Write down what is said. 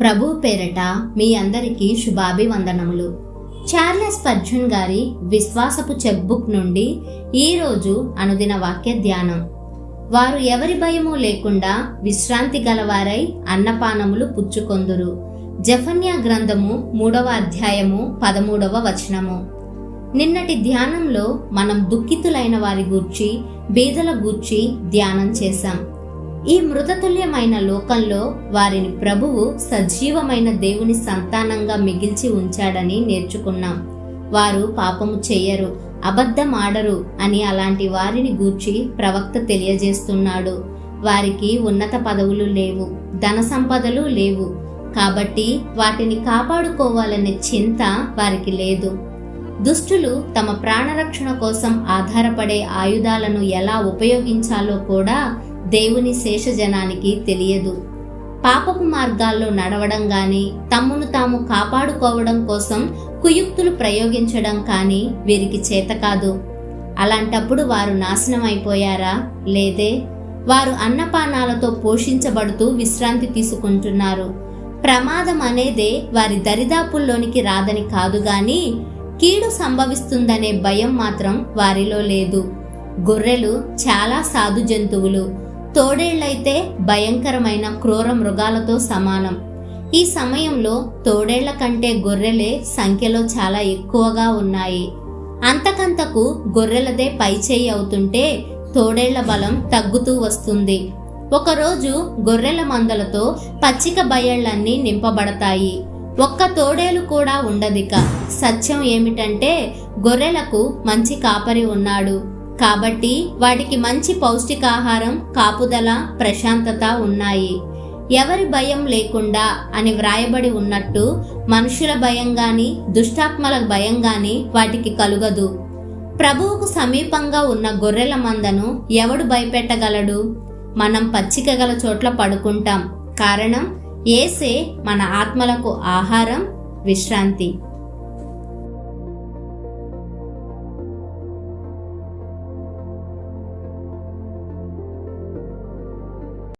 ప్రభు పేరట మీ అందరికీ శుభాభివందనములు. చార్లెస్ పర్జున్ గారి విశ్వాసపు చెక్ బుక్ నుండి ఈరోజు అనుదిన వాక్య ధ్యానం. వారు ఎవరి భయము లేకుండా విశ్రాంతి గలవారై అన్నపానములు పుచ్చుకొందురు. జఫన్యా గ్రంథము మూడవ అధ్యాయము పదమూడవ వచనము. నిన్నటి ధ్యానంలో మనం దుఃఖితులైన వారి గూర్చి బీదల గూర్చి ధ్యానం చేశాం. ఈ మృతతుల్యమైన లోకంలో వారిని ప్రభువు సజీవమైన దేవుని సంతానంగా మిగిల్చి ఉంచాడని నేర్చుకున్నాం. వారు పాపము చెయ్యరు అబద్ధం ఆడరు అని అలాంటి వారిని గూర్చి ప్రవక్త తెలియజేస్తున్నాడు. వారికి ఉన్నత పదవులు లేవు ధన సంపదలు లేవు. కాబట్టి వాటిని కాపాడుకోవాలనే చింత వారికి లేదు. దుష్టులు తమ ప్రాణరక్షణ కోసం ఆధారపడే ఆయుధాలను ఎలా ఉపయోగించాలో కూడా దేవుని శేషజనానికి తెలియదు. పాపపు మార్గాల్లో నడవడం కానీ తమ్మును తాము కాపాడుకోవడం కోసం కుయుక్తులు ప్రయోగించడం కానీ వీరికి చేత కాదు. అలాంటప్పుడు వారు నాశనం అయిపోయారా లేదే. వారు అన్నపానాలతో పోషించబడుతూ విశ్రాంతి తీసుకుంటున్నారు. ప్రమాదం అనేదే వారి దరిదాపుల్లోనికి రాదని కాదు కానీ కీడు సంభవిస్తుందనే భయం మాత్రం వారిలో లేదు. గొర్రెలు చాలా సాధు జంతువులు. తోడేళ్ళైతే భయంకరమైన క్రూర మృగాలతో సమానం. ఈ సమయంలో తోడేళ్ళ కంటే గొర్రెలే సంఖ్యలో చాలా ఎక్కువగా ఉన్నాయి. అంతకంతకు గొర్రెలదే పైచేయి అవుతుంటే తోడేళ్ళ బలం తగ్గుతూ వస్తుంది. ఒకరోజు గొర్రెల మందలతో పచ్చిక బయళ్ళన్నీ నింపబడతాయి. ఒక్క తోడేలు కూడా ఉండదిక. సత్యం ఏమిటంటే గొర్రెలకు మంచి కాపరి ఉన్నాడు. కాబట్టి వాటికి మంచి పౌష్టికాహారం కాపుదల ప్రశాంతత ఉన్నాయి. ఎవరి భయం లేకుండా అని వ్రాయబడి ఉన్నట్టు మనుషుల భయం గాని దుష్టాత్మల భయం గాని వాటికి కలుగదు. ప్రభువుకు సమీపంగా ఉన్న గొర్రెల మందను ఎవడు భయపెట్టగలడు? మనం పచ్చిక గల చోట్ల పడుకుంటాం. కారణం ఏసే మన ఆత్మలకు ఆహారం విశ్రాంతి.